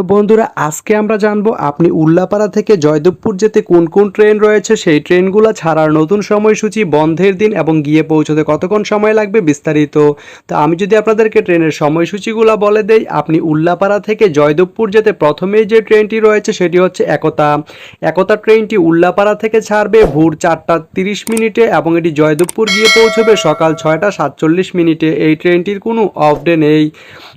তো বন্ধুরা, আজকে আমরা জানব আপনি উল্লাপাড়া থেকে জয়দেবপুর যেতে কোন কোন ট্রেন রয়েছে? সেই ট্রেনগুলো ছাড়ার নতুন সময়সূচি বন্ধের দিন এবং গিয়ে পৌঁছতে কতক্ষণ সময় লাগবে বিস্তারিত? তো আমি যদি আপনাদেরকে ট্রেনের সময়সূচিগুলো বলে দেই, আপনি উল্লাপাড়া থেকে জয়দেবপুর যেতে প্রথমেই যে ট্রেনটি রয়েছে সেটি হচ্ছে একতা। একতা ট্রেনটি উল্লাপাড়া থেকে ছাড়বে ভোর চারটা তিরিশ মিনিটে এবং এটি জয়দেবপুর গিয়ে পৌঁছবে সকাল ছয়টা সাতচল্লিশ মিনিটে। এই ট্রেনটির কোনো অফ ডে নেই।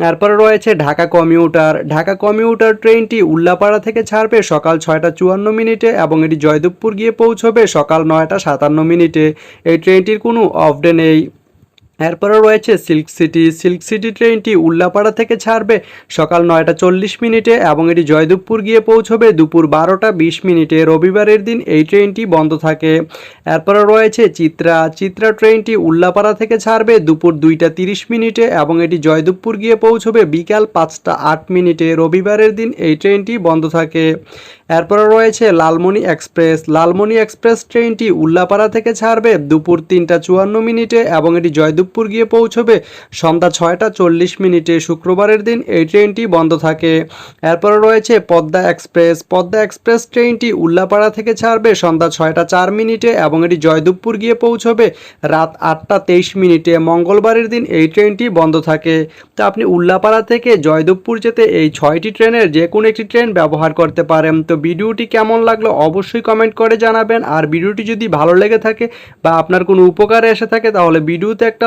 তারপরে রয়েছে ঢাকা কমিউটার ঢাকা কমিউটার ট্রেনটি উল্লাপাড়া থেকে ছাড়বে সকাল ছয়টা চুয়ান্ন মিনিটে এবং এটি জয়দেবপুর গিয়ে পৌঁছবে সকাল নয়টা সাতান্ন মিনিটে। এই ট্রেনটির কোনো অফ ডে নেই। এরপরে রয়েছে সিল্ক সিটি। সিল্ক সিটি ট্রেনটি উল্লাপাড়া থেকে ছাড়বে সকাল নয়টা চল্লিশ মিনিটে এবং এটি জয়দেবপুর গিয়ে পৌঁছবে দুপুর বারোটা বিশ মিনিটে। রবিবারের দিন এই ট্রেনটি বন্ধ থাকে। এরপরে রয়েছে চিত্রা। চিত্রা ট্রেনটি উল্লাপাড়া থেকে ছাড়বে দুপুর দুইটা তিরিশ মিনিটে এবং এটি জয়দেবপুর গিয়ে পৌঁছবে বিকাল পাঁচটা আট মিনিটে। রবিবারের দিন এই ট্রেনটি বন্ধ থাকে। এরপরে রয়েছে লালমনি এক্সপ্রেস। লালমনি এক্সপ্রেস ট্রেনটি উল্লাপাড়া থেকে ছাড়বে দুপুর তিনটা চুয়ান্ন মিনিটে এবং এটি জয়দেবপুর গিয়ে পৌঁছবে। সন্ধ্যা ছয়টা চল্লিশ মিনিটে শুক্রবারের দিন এই ট্রেনটি বন্ধ থাকে। এরপরে রয়েছে পদ্মা এক্সপ্রেস। পদ্মা এক্সপ্রেস ট্রেনটি উল্লাপাড়া থেকে ছাড়বে সন্ধ্যা ছয়টা চার মিনিটে এবং এটি জয়দেবপুর গিয়ে পৌঁছবে রাত আটটা তেইশ মিনিটে। মঙ্গলবারের দিন এই ট্রেনটি বন্ধ থাকে। তো আপনি উল্লাপাড়া থেকে জয়দেবপুর যেতে এই ছয়টি ট্রেনের যে কোনো একটি ট্রেন ব্যবহার করতে পারেন। তো ভিডিওটি কেমন লাগল অবশ্যই কমেন্ট করে জানাবেন। আর ভিডিওটি যদি ভালো লেগে থাকে বা আপনার কোনো উপকারে এসে থাকে তাহলে ভিডিওতে একটা